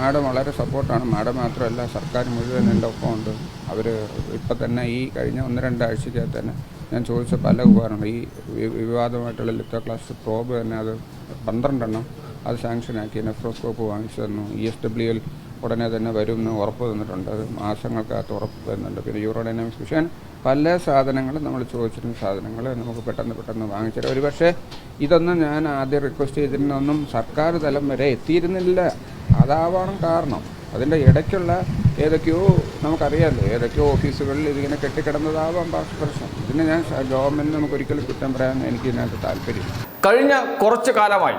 Madam വളരെ സപ്പോർട്ടാണ്. Madam മാത്രമല്ല സർക്കാർ മുഴുവൻ എന്റെ ഒപ്പമുണ്ട് അവർ ഇപ്പം തന്നെ ഈ കഴിഞ്ഞ ഒന്ന് രണ്ടാഴ്ചക്കകത്ത് തന്നെ ഞാൻ ചോദിച്ച പല ഉപകരണങ്ങൾ ഈ വിവാദമായിട്ടുള്ള ലിത്തോ ക്ലാസ് പ്രോബ് തന്നെ അത് പന്ത്രണ്ടെണ്ണം അത് സാങ്ഷനാക്കി നെഫ്രോസ്കോപ്പ് വാങ്ങിച്ചു തന്നു. ഇ എസ് ഡബ്ല്യു എൽ ഉടനെ തന്നെ വരുമെന്ന് ഉറപ്പ് തന്നിട്ടുണ്ട്. അത് മാസങ്ങൾക്കകത്ത് ഉറപ്പ് തരുന്നുണ്ട് പിന്നെ യൂറോഡൈനാമിക്സ് വിഷയം പല സാധനങ്ങളും നമ്മൾ ചോദിച്ചിരുന്ന സാധനങ്ങൾ നമുക്ക് പെട്ടെന്ന് പെട്ടെന്ന് വാങ്ങിച്ചിട്ട് ഒരു പക്ഷേ ഇതൊന്നും ഞാൻ ആദ്യം റിക്വസ്റ്റ് ചെയ്തിരുന്നൊന്നും സർക്കാർ തലം വരെ എത്തിയിരുന്നില്ല. അതാവണം കാരണം. അതിന്റെ ഇടയ്ക്കുള്ള ഏതൊക്കെയോ നമുക്കറിയാമല്ലോ ഏതൊക്കെയോ ഓഫീസുകളിൽ ഇതിങ്ങനെ കെട്ടിക്കിടന്നതാവാം പ്രശ്നം. ഇതിന് ഞാൻ ഗവൺമെന്റ് നമുക്ക് ഒരിക്കലും കുറ്റം പറയാൻ എനിക്ക് ഇതിനകത്ത് താല്പര്യം കഴിഞ്ഞ കുറച്ചു കാലമായി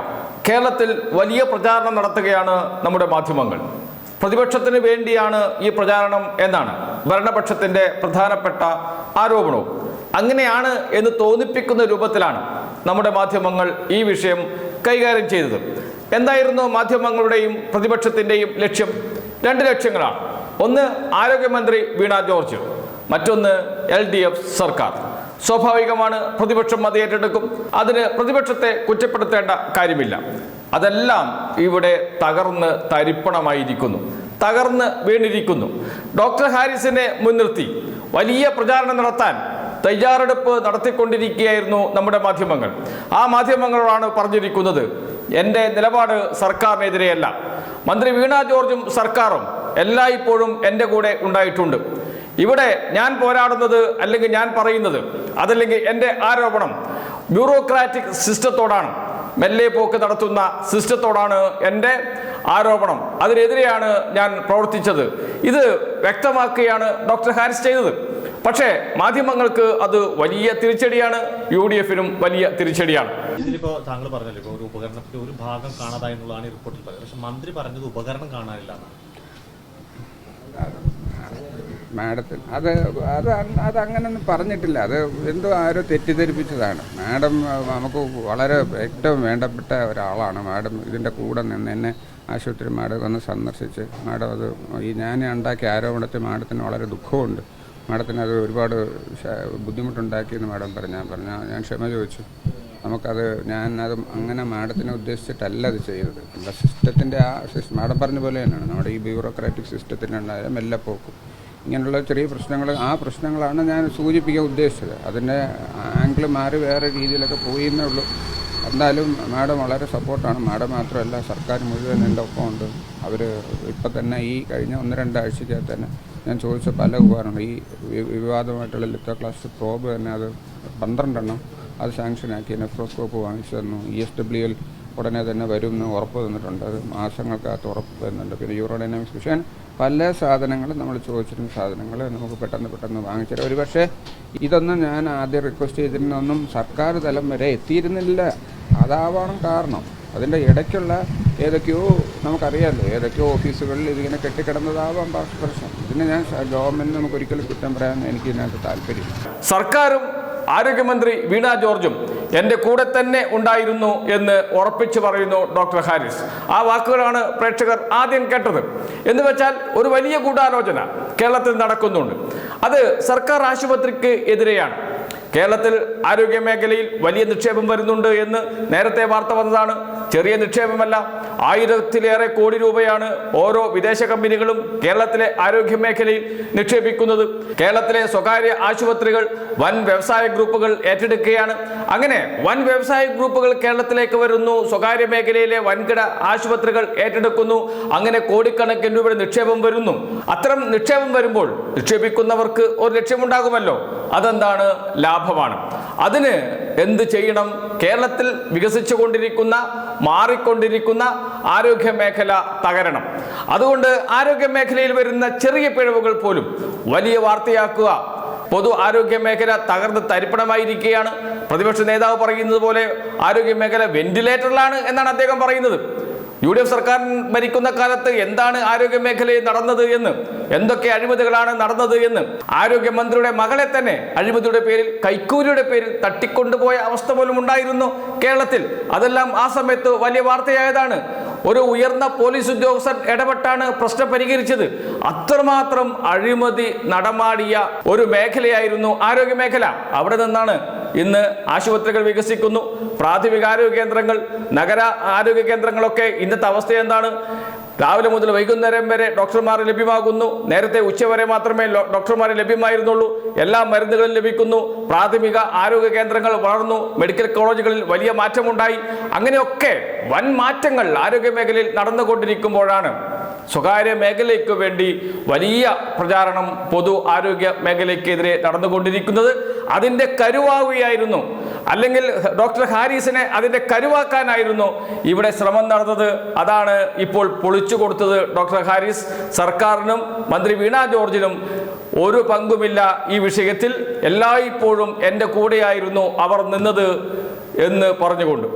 കേരളത്തിൽ വലിയ പ്രചാരണം നടത്തുകയാണ് നമ്മുടെ മാധ്യമങ്ങൾ. പ്രതിപക്ഷത്തിന് വേണ്ടിയാണ് ഈ പ്രചാരണം എന്നാണ് ഭരണപക്ഷത്തിന്റെ പ്രധാനപ്പെട്ട ആരോപണവും. അങ്ങനെയാണ് എന്ന് തോന്നിപ്പിക്കുന്ന രൂപത്തിലാണ് നമ്മുടെ മാധ്യമങ്ങൾ ഈ വിഷയം കൈകാര്യം ചെയ്തത്. എന്തായിരുന്നു മാധ്യമങ്ങളുടെയും പ്രതിപക്ഷത്തിന്റെയും ലക്ഷ്യം? രണ്ട് ലക്ഷ്യങ്ങളാണ്. ഒന്ന് ആരോഗ്യമന്ത്രി വീണ ജോർജ് മറ്റൊന്ന് എൽ ഡി എഫ് സർക്കാർ. സ്വാഭാവികമാണ് പ്രതിപക്ഷം അത് ഏറ്റെടുക്കും. അതിന് പ്രതിപക്ഷത്തെ കുറ്റപ്പെടുത്തേണ്ട കാര്യമില്ല. അതെല്ലാം ഇവിടെ തകർന്ന് തരിപ്പണമായിരിക്കുന്നു. തകർന്ന് വീണിരിക്കുന്നു. ഡോക്ടർ ഹാരിസിനെ മുൻനിർത്തി. വലിയ പ്രചാരണം നടത്താൻ തയ്യാറെടുപ്പ് നടത്തിക്കൊണ്ടിരിക്കുകയായിരുന്നു നമ്മുടെ മാധ്യമങ്ങൾ. ആ മാധ്യമങ്ങളോടാണ് പറഞ്ഞിരിക്കുന്നത്. എന്റെ നിലപാട് സർക്കാരിനെതിരെയല്ല. മന്ത്രി വീണ ജോർജും സർക്കാരും എല്ലായ്പ്പോഴും എന്റെ കൂടെ ഉണ്ടായിട്ടുണ്ട്. ഇവിടെ ഞാൻ പോരാടുന്നത് അല്ലെങ്കിൽ ഞാൻ പറയുന്നത് അതല്ലെങ്കിൽ എന്റെ ആരോപണം ബ്യൂറോക്രാറ്റിക് സിസ്റ്റത്തോടാണ്. മെല്ലെ പോക്ക് നടത്തുന്ന സിസ്റ്റത്തോടാണ് എന്റെ ആരോപണം. അതിനെതിരെയാണ് ഞാൻ പ്രവർത്തിച്ചത്. ഇത് വ്യക്തമാക്കുകയാണ് ഡോക്ടർ ഹാരിസ് ചെയ്തത്. പക്ഷേ മാധ്യമങ്ങൾക്ക് അത് വലിയ തിരിച്ചടിയാണ് യു ഡി എഫിനും വലിയ തിരിച്ചടിയാണ്. ഇതിലിപ്പോ താങ്കൾ പറഞ്ഞല്ലോ ഇപ്പൊ ഒരു ഉപകരണത്തിന്റെ ഒരു ഭാഗം കാണാതായി എന്നുള്ളതാണ് ഈ റിപ്പോർട്ടിൽ പറയുന്നത്. പക്ഷെ മന്ത്രി പറഞ്ഞത് ഉപകരണം കാണാനില്ല മാഡത്തിന് അത് അത് അത് അങ്ങനൊന്നും പറഞ്ഞിട്ടില്ല. അത് എന്തോ ആരോ തെറ്റിദ്ധരിപ്പിച്ചതാണ്. മാഡം നമുക്ക് വളരെ ഏറ്റവും വേണ്ടപ്പെട്ട ഒരാളാണ് മാഡം. ഇതിന്റെ കൂടെ നിന്ന് എന്നെ ആശുപത്രി മാഡം വന്ന് സന്ദർശിച്ച് മാഡം അത് ഈ ഞാൻ ഉണ്ടാക്കിയ ആരോപണത്തിൽ മാഡത്തിന് വളരെ ദുഃഖമുണ്ട്. മാഡത്തിന് അത് ഒരുപാട് ബുദ്ധിമുട്ടുണ്ടാക്കിയെന്ന് മാഡം പറഞ്ഞു ഞാൻ പറഞ്ഞു ഞാൻ ക്ഷമ ചോദിച്ചു. നമുക്കത് ഞാൻ അത് അങ്ങനെ മാഡത്തിനെ ഉദ്ദേശിച്ചിട്ടല്ല അത് ചെയ്തത്. നമ്മുടെ സിസ്റ്റത്തിന്റെ ആ സിസ്റ്റം മാഡം പറഞ്ഞ പോലെ തന്നെയാണ്. നമ്മുടെ ഈ ബ്യൂറോക്രാറ്റിക് സിസ്റ്റത്തിനുണ്ടായ മെല്ലെ പോക്കും. ഇങ്ങനെയുള്ള ചെറിയ പ്രശ്നങ്ങൾ ആ പ്രശ്നങ്ങളാണ് ഞാൻ സൂചിപ്പിക്കാൻ ഉദ്ദേശിച്ചത്. അതിന്റെ ആംഗിൾ മാറി വേറെ രീതിയിലൊക്കെ പോയി എന്നേ ഉള്ളൂ. എന്തായാലും മാഡം വളരെ സപ്പോർട്ടാണ്. മാഡം മാത്രമല്ല സർക്കാർ മുഴുവൻ എന്റെ ഒപ്പമുണ്ട് അവർ ഇപ്പം തന്നെ ഈ കഴിഞ്ഞ ഒന്ന് രണ്ടാഴ്ചക്കകത്ത് തന്നെ ഞാൻ ചോദിച്ച പല ഉപകരണങ്ങളും ഈ വിവാദമായിട്ടുള്ള ലിത്തോ ക്ലാസ് പ്രോബ് തന്നെ അത് പന്ത്രണ്ടെണ്ണം അത് സാങ്ഷനാക്കി നെഫ്രോസ്കോപ്പ് വാങ്ങിച്ചു തന്നു. ഇ എസ് ഡബ്ല്യു എൽ ഉടനെ തന്നെ വരുമെന്ന് ഉറപ്പ് തന്നിട്ടുണ്ട്. അത് മാസങ്ങൾക്കകത്ത് ഉറപ്പ് തന്നിട്ടുണ്ട്. പിന്നെ യൂറോഡൈനാമിക്സ് പക്ഷേ പല സാധനങ്ങളും നമ്മൾ ചോദിച്ചിരുന്ന സാധനങ്ങൾ നമുക്ക് പെട്ടെന്ന് പെട്ടെന്ന് വാങ്ങിച്ചിട്ട് ഒരു പക്ഷേ ഇതൊന്നും ഞാൻ ആദ്യം റിക്വസ്റ്റ് ചെയ്തിരുന്നൊന്നും സർക്കാർ തലം വരെ എത്തിയിരുന്നില്ല. അതാവണം കാരണം. അതിന്റെ ഇടയ്ക്കുള്ള ഏതൊക്കെയോ നമുക്കറിയാമല്ലോ ഏതൊക്കെയോ ഓഫീസുകളിൽ ഇതിങ്ങനെ കെട്ടിക്കിടന്നതാവാം പ്രശ്നം. ഇതിന് ഞാൻ ഗവൺമെന്റ് നമുക്ക് ഒരിക്കലും കുറ്റം പറയാൻ എനിക്ക് ഇതിനകത്ത് താല്പര്യം സർക്കാരും ആരോഗ്യമന്ത്രി വീണ ജോർജും എന്റെ കൂടെ തന്നെ ഉണ്ടായിരുന്നു എന്ന് ഉറപ്പിച്ചു പറയുന്നു ഡോക്ടർ ഹാരിസ്. ആ വാക്കുകളാണ് പ്രേക്ഷകർ ആദ്യം കേട്ടത്. എന്ന് വെച്ചാൽ ഒരു വലിയ ഗൂഢാലോചന കേരളത്തിൽ നടക്കുന്നുണ്ട്. അത് സർക്കാർ ആശുപത്രിക്ക് എതിരെയാണ്. കേരളത്തിൽ ആരോഗ്യ മേഖലയിൽ വലിയ നിക്ഷേപം വരുന്നുണ്ട് എന്ന് നേരത്തെ വാർത്ത വന്നതാണ്. ചെറിയ നിക്ഷേപമല്ല ആയിരത്തിലേറെ കോടി രൂപയാണ് ഓരോ വിദേശ കമ്പനികളും കേരളത്തിലെ ആരോഗ്യ മേഖലയിൽ നിക്ഷേപിക്കുന്നത്. കേരളത്തിലെ സ്വകാര്യ ആശുപത്രികൾ വൻ വ്യവസായ ഗ്രൂപ്പുകൾ ഏറ്റെടുക്കുകയാണ്. അങ്ങനെ വൻ വ്യവസായ ഗ്രൂപ്പുകൾ കേരളത്തിലേക്ക് വരുന്നു. സ്വകാര്യ മേഖലയിലെ വൻകിട ആശുപത്രികൾ ഏറ്റെടുക്കുന്നു. അങ്ങനെ കോടിക്കണക്കിന് രൂപയുടെ നിക്ഷേപം വരുന്നു. അത്തരം നിക്ഷേപം വരുമ്പോൾ നിക്ഷേപിക്കുന്നവർക്ക് ഒരു ലക്ഷ്യമുണ്ടാകുമല്ലോ. അതെന്താണ്? ലാഭമാണ്. അതിന് എന്ത് ചെയ്യണം? കേരളത്തിൽ വികസിച്ചുകൊണ്ടിരിക്കുന്ന മാറിക്കൊണ്ടിരിക്കുന്ന ആരോഗ്യ മേഖല തകരണം. അതുകൊണ്ട് ആരോഗ്യ മേഖലയിൽ വരുന്ന ചെറിയ പിഴവുകൾ പോലും വലിയ വാർത്തയാക്കുക പൊതു ആരോഗ്യ മേഖല തകർന്ന് തരിപ്പണമായിരിക്കുകയാണ്. പ്രതിപക്ഷ നേതാവ് പറയുന്നത് പോലെ ആരോഗ്യ മേഖല വെന്റിലേറ്ററിലാണ് എന്നാണ് അദ്ദേഹം പറയുന്നത്. യു ഡി എഫ് സർക്കാർ ഭരിക്കുന്ന കാലത്ത് എന്താണ് ആരോഗ്യ മേഖലയിൽ നടന്നത് എന്ന് എന്തൊക്കെ അഴിമതികളാണ് നടന്നത് എന്ന് ആരോഗ്യമന്ത്രിയുടെ മകളെ തന്നെ അഴിമതിയുടെ പേരിൽ കൈക്കൂലിയുടെ പേരിൽ തട്ടിക്കൊണ്ടുപോയ അവസ്ഥ പോലും ഉണ്ടായിരുന്നു കേരളത്തിൽ. അതെല്ലാം ആ സമയത്ത് വലിയ വാർത്തയായതാണ്. ഒരു ഉയർന്ന പോലീസ് ഉദ്യോഗസ്ഥൻ ഇടപെട്ടാണ് പ്രശ്നം പരിഹരിച്ചത്. അത്രമാത്രം അഴിമതി നടമാടിയ ഒരു മേഖലയായിരുന്നു ആരോഗ്യ മേഖല. അവിടെ നിന്നാണ് ഇന്ന് ആശുപത്രികൾ വികസിക്കുന്നു. പ്രാഥമിക ആരോഗ്യ കേന്ദ്രങ്ങൾ നഗര ആരോഗ്യ കേന്ദ്രങ്ങളൊക്കെ ഇന്നത്തെ അവസ്ഥ എന്താണ്? രാവിലെ മുതൽ വൈകുന്നേരം വരെ ഡോക്ടർമാർ ലഭ്യമാകുന്നു. നേരത്തെ ഉച്ചവരെ മാത്രമേ ഡോക്ടർമാർ ലഭ്യമായിരുന്നുള്ളൂ. എല്ലാ മരുന്നുകളും ലഭിക്കുന്നു. പ്രാഥമിക ആരോഗ്യ കേന്ദ്രങ്ങൾ വളർന്നു. മെഡിക്കൽ കോളേജുകളിൽ വലിയ മാറ്റമുണ്ടായി. അങ്ങനെയൊക്കെ വൻ മാറ്റങ്ങൾ ആരോഗ്യ മേഖലയിൽ നടന്നുകൊണ്ടിരിക്കുമ്പോഴാണ് സ്വകാര്യ മേഖലയ്ക്ക് വേണ്ടി വലിയ പ്രചാരണം പൊതു ആരോഗ്യ മേഖലയ്ക്കെതിരെ നടന്നുകൊണ്ടിരിക്കുന്നത്. അതിന്റെ കരുവാകുകയായിരുന്നു അല്ലെങ്കിൽ ഡോക്ടർ ഹാരിസിനെ അതിന്റെ കരുവാക്കാനായിരുന്നു ഇവിടെ ശ്രമം നടന്നത്. അതാണ് ഇപ്പോൾ പൊളിച്ചു കൊടുത്തത് ഡോക്ടർ ഹാരിസ്. സർക്കാരിനും മന്ത്രി വീണ ജോർജിനും ഒരു പങ്കുമില്ല ഈ വിഷയത്തിൽ. എല്ലായ്പ്പോഴും എന്റെ കൂടെയായിരുന്നു അവർ നിന്നത് എന്ന് പറഞ്ഞുകൊണ്ട്.